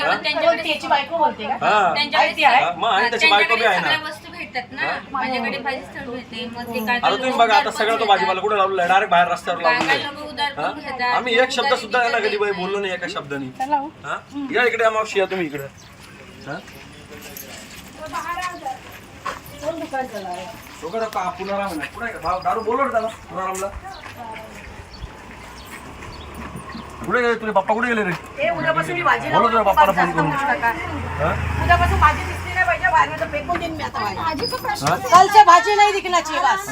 ते पण त्यांच्याकडे त्याची बायको बोलते का हा त्यांच्याकडे आहे? हा, मग आणि त्याची बायको बी आहे ना. सगळ्या वस्तू भेटतात ना माझ्याकडे भाजी स्थळ मिळते मग ते काय आता तुम्ही बघा आता सगळं तो भाजीपाला कुठे लावलेला आहे डायरेक्ट बाहेर रस्त्यावर काय लोक हा? पण घेतात आम्ही एक शब्द सुद्धा याला कधी बाई बोललो नाही एका शब्दाने हा? या इकडे या मावशी या तुम्ही इकडे हा? तो का पुनराम आहे? आहे? भाव दारू बोलव रे त्याला पुनरामला कुठे गेले तुझे पप्पा कुठे गेले रे ते उद्यापासून मी भाजी बोलव तुझ्या पप्पाला फोन करून. हा? उद्यापासून भाजी दिसली नाही पाहिजे बाहेर नाही तर फेकून देईन मी आता भाजी. भाजीचा प्रश्न? कल से भाजी नहीं दिखना चाहिए बस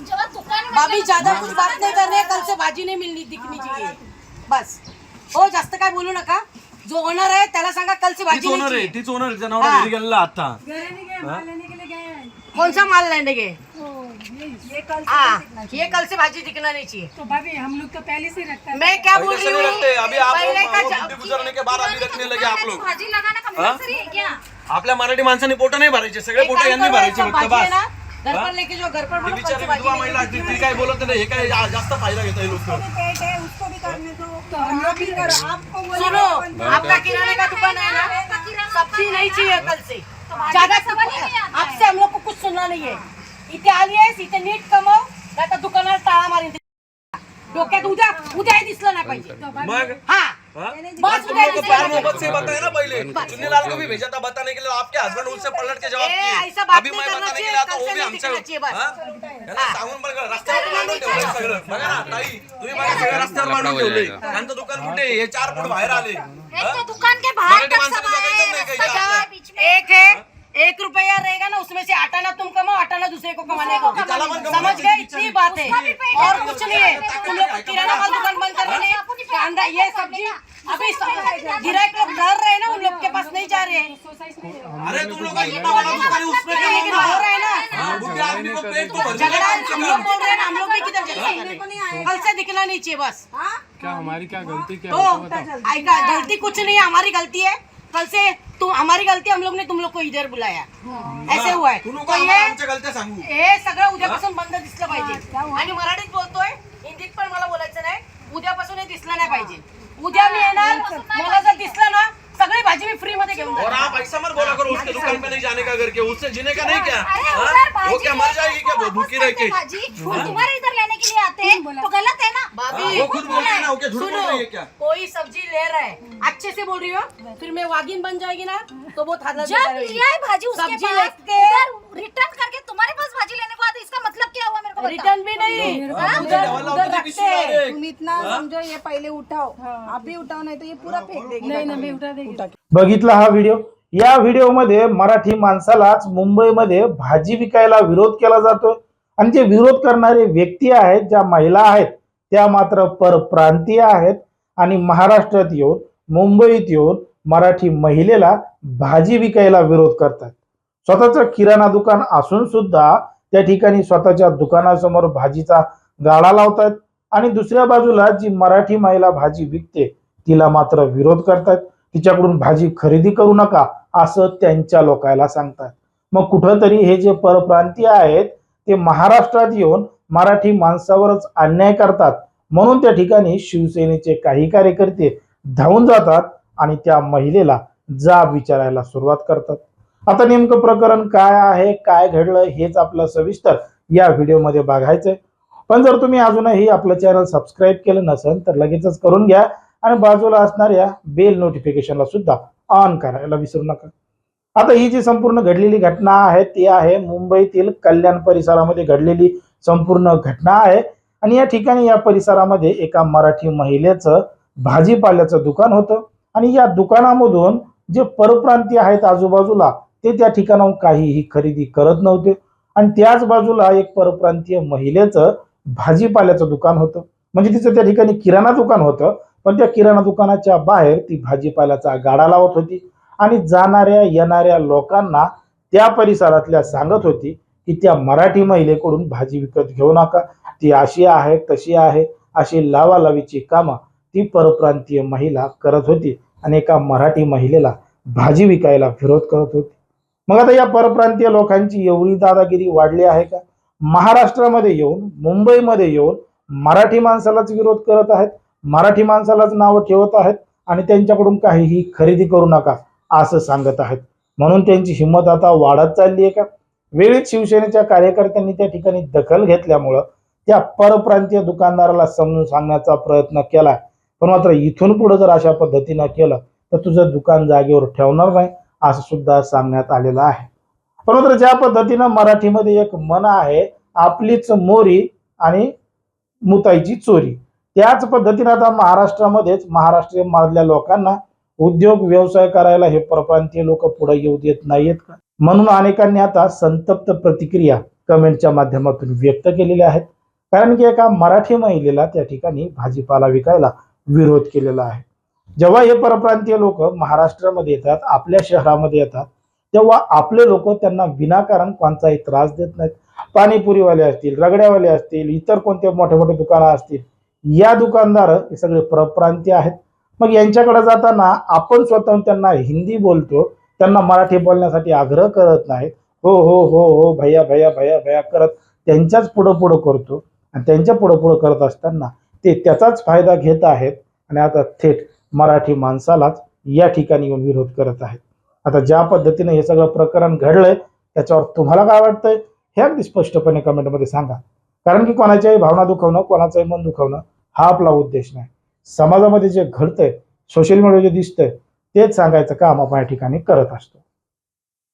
जेव्हा दुकान भाभी ज्यादा कुछ बात नहीं कर रहे कल से भाजी नहीं मिलनी दिखनी चाहिए बस हो जास्त काय बोलू नका जो ओनर आहे त्याला सांगा कल से तीच भाजी ओनर नहीं आहे चाहिए. तीच ओनर तिचा नवरा हा. घरी गेलेला आता कौन सा माल लेने गए ये कल से हाँ ये कल से भाजी दिखना नहीं चाहिए। तो भाभी हम लोग तो पहले से रखता है। मैं क्या बोल रही रखते? अभी आप गुजरने के बाद अभी रखने लगे आप लोग। भाजी लगाना कंपल्सरी है? क्या? आपल्या मराठी माणसांनी पोट नाही भरायचे सगळे पोट यांनी भरायचे फक्त बस। ना घर पर लेके जो घर पर बिचारी विधवा नहीं महिला ती ती काय बोलत नाही हे काय जास्त फ़ायदा घेत लोक? है? तो हम लोग भी करो आपको बोले सुनो आपका किराने का दुकान है ना सब्ज़ी नहीं चाहिए कल से। ज्यादा आपसे हम लोग को कुछ सुनना नहीं है। इथे आली आहेस इथे नीट कमव नाही तर दुकानाला टाळा मारीन. डोक्यात उद्या उद्या हे दिसलं नाही पाहिजे. मग? हा. हाँ? बस उद्या दिसलं मोहब्बत से बताया ना पहले. चुन्नीलाल को भी भेजा था बताने के लिए आपके हस्बैंड उससे पलट के जवाब ए, दिए ऐसा बात अभी नहीं मैं करना बताने के चाहिए, लिए आता वो भी नहीं आमच्या दिखना चाहिए बस. हाँ? याला सांगून बघा रस्त्यावर मांडून ठेवलंय सगळं. बघा ना ताई तुम्ही बघा सगळं रस्त्यावर मांडून ठेवलंय. त्यांचं दुकान कुठे आहे? हे चार फूट बाहेर आले. हाँ? दुकान के बाहर मराठी तक माणसाने सब जगायचं नाही काही है एक है एक रुपया रहेगा ना उसमें से आटाना तुम कमाओ आटाना दूसरे को कमाने को. समझ गए? इतनी बात है। और कुछ नहीं है। तुम लोग किराना माल दुकान बंद करने नहीं कांदा ये सब्ज़ी अभी गिराक लोग डर रहे हैं ना उन लोग के पास नहीं जा रहे हैं। अरे तुम लोग है हो रहा है ना। हाँ, तो झगड़ा हम बोल रहे हैं हम भी किधर कर रहे हैं कल से दिखना नहीं चाहिए बस। क्या हमारी क्या गलती क्या तो है? ऐका गलती कुछ नहीं है हमारी गलती है। कल से तुम हमारी गलती हम लोग ने तुम लोग को इधर बुलाया। ऐसे हुआ है। तू ये हे सगळं उद्यापासून बंद दिसलं पाहिजे। आणि मराठीत बोलतोय हिंदीत पण मला बोलायचं नाही. उद्यापासून हे दिसलं नाही पाहिजे. उद्या मी येणार मला जर दिसलं ना सगळी भाजी मी फ्री मध्ये घेऊन और जाणार आप ऐसा मत बोला करो उसके दुकान पे नहीं जाने का करके उससे जीने का नहीं क्या? अरे हाँ? उधर भाजी वो क्या मर लेके जाएगी क्या? वो वापस भूखी रह के। करके भाजी। वो तुम्हारे इधर लेने के लिए आते हैं। तो गलत है ना? भाभी वो खुद बोल रही ना वो क्या झूठ बोल सुनो रही है क्या? कोई सब्जी ले रहा है। अच्छे से बोल रही हो। फिर मैं वागिन बन जाएगी ना तो बहुत हालत जब। लिया है भाजी उसके सब्जी पास रिटर्न करके तुम्हारे पास भाजी लेने को आते इसका मतलब क्या हुआ मेरे को रिटर्न भी नहीं। उधर रखते। तुम इतना समझो ये पहले उठाओ। अभी उठाओ नहीं तो ये पूरा फेंक देगी। नाही ना मी उठा देगी। बघितला हा व्हिडिओ या व्हिडिओमध्ये मराठी माणसालाच मुंबईमध्ये भाजी विकायला विरोध केला जातोय. आणि जे विरोध करणारे व्यक्ती आहेत ज्या महिला आहेत त्या मात्र परप्रांतीय आहेत. आणि महाराष्ट्रात येऊन मुंबईत येऊन मराठी महिलेला भाजी विकायला विरोध करतात. स्वतःचं किराणा दुकान असून सुद्धा त्या ठिकाणी स्वतःच्या दुकानासमोर भाजीचा गाडा लावतात. आणि दुसऱ्या बाजूला जी मराठी महिला भाजी विकते तिला मात्र विरोध करतात. तिच्याकडून भाजी खरेदी करू नका असं त्यांच्या लोकायला सांगतात. मग कुठंतरी हे जे परप्रांतीय आहेत ते महाराष्ट्रात येऊन मराठी माणसावरच अन्याय करतात. म्हणून त्या ठिकाणी शिवसेनेचे काही कार्यकर्ते धावून जातात आणि त्या महिलेला जाब विचारायला सुरुवात करतात. आता नेमकं प्रकरण काय आहे काय घडलं हेच आपलं सविस्तर या व्हिडिओमध्ये बघायचंय. पण जर तुम्ही अजूनही आपलं चॅनल सबस्क्राईब केलं नसेल तर लगेचच करून घ्या आणि बाजूला असणाऱ्या बेल नोटिफिकेशनला सुद्धा ऑन करायला विसरू नका. आता ही जी संपूर्ण घडलेली घटना आहे ती आहे मुंबईतील कल्याण परिसरामध्ये घडलेली संपूर्ण घटना आहे. आणि या ठिकाणी या परिसरामध्ये एका मराठी महिलेचं भाजीपाल्याचं दुकान होतं. आणि या दुकानामधून जे परप्रांतीय आहेत आजूबाजूला ते त्या ठिकाणाहून काहीही खरेदी करत नव्हते. आणि त्याच बाजूला एक परप्रांतीय महिलेचं भाजीपाल्याचं दुकान होतं. म्हणजे तिचं त्या ठिकाणी किराणा दुकान होतं पण त्या किराणा दुकानाच्या बाहेर ती भाजीपाल्याचा गाडा लावत होती. आणि जाणाऱ्या येणाऱ्या लोकांना त्या परिसरातल्या सांगत होती की त्या मराठी महिलेकडून भाजी विकत घेऊ नका. ती अशी आहे तशी आहे अशी लावालावीची कामं ती परप्रांतीय महिला करत होती आणि एका मराठी महिलेला भाजी विकायला विरोध करत होती. मग आता या परप्रांतीय लोकांची एवढी दादागिरी वाढली आहे का? महाराष्ट्रामध्ये येऊन मुंबईमध्ये येऊन मराठी माणसालाच विरोध करत आहेत मराठी माणसालाच नावं ठेवत आहेत आणि त्यांच्याकडून काहीही खरेदी करू नका असं सांगत आहेत. म्हणून त्यांची हिंमत आता वाढत चालली आहे का? वेळीच शिवसेनेच्या कार्यकर्त्यांनी त्या ठिकाणी दखल घेतल्यामुळं त्या परप्रांतीय दुकानदाराला समजून सांगण्याचा प्रयत्न केलाय. पण मात्र इथून पुढे जर अशा पद्धतीनं केलं तर तुझं दुकान जागेवर ठेवणार नाही असं सुद्धा सांगण्यात आलेलं आहे. पण मात्र ज्या पद्धतीनं मराठीमध्ये एक मन आहे आपलीच मोरी आणि मुताईची चोरी. त्याच पद्धतीनं आता महाराष्ट्रामध्येच महाराष्ट्रीय मधल्या लोकांना उद्योग व्यवसाय करायला हे परप्रांतीय लोक पुढे येऊ देत नाहीयेत का? म्हणून अनेकांनी आता संतप्त प्रतिक्रिया कमेंटच्या माध्यमातून व्यक्त केलेल्या आहेत. कारण की एका मराठी महिलेला त्या ठिकाणी भाजीपाला विकायला विरोध केलेला आहे. जेव्हा हे परप्रांतीय लोक महाराष्ट्रामध्ये येतात आपल्या शहरामध्ये येतात तेव्हा आपले लोक त्यांना विनाकारण कोणताही त्रास देत नाहीत. पाणीपुरीवाले असतील रगड्यावाले असतील इतर कोणते मोठे मोठे दुकानं असतील या दुकानदार हे सगळे परप्रांतीय आहेत. मग यांच्याकडे जाताना आपण स्वतःहून त्यांना हिंदी बोलतो त्यांना मराठी बोलण्यासाठी आग्रह करत नाहीत. हो हो हो हो भैया भैया भैया भैया करत त्यांच्याच पुढं पुढं करतो. आणि त्यांच्या पुढं पुढं करत असताना ते त्याचाच फायदा घेत आहेत. आणि आता थेट मराठी माणसालाच या ठिकाणी येऊन विरोध करत आहेत. आता ज्या पद्धतीने हे सगळं प्रकरण घडलंय त्याच्यावर तुम्हाला काय वाटतंय? हे अगदी स्पष्टपणे कमेंटमध्ये सांगा. कारण की कोणाच्याही भावना दुखवणं कोणाचंही मन दुखवणं हा आपला उद्देश नाही. समाजामध्ये जे घडतंय सोशल मीडिया जे दिसतंय तेच सांगायचं काम आपण या ठिकाणी करत असतो.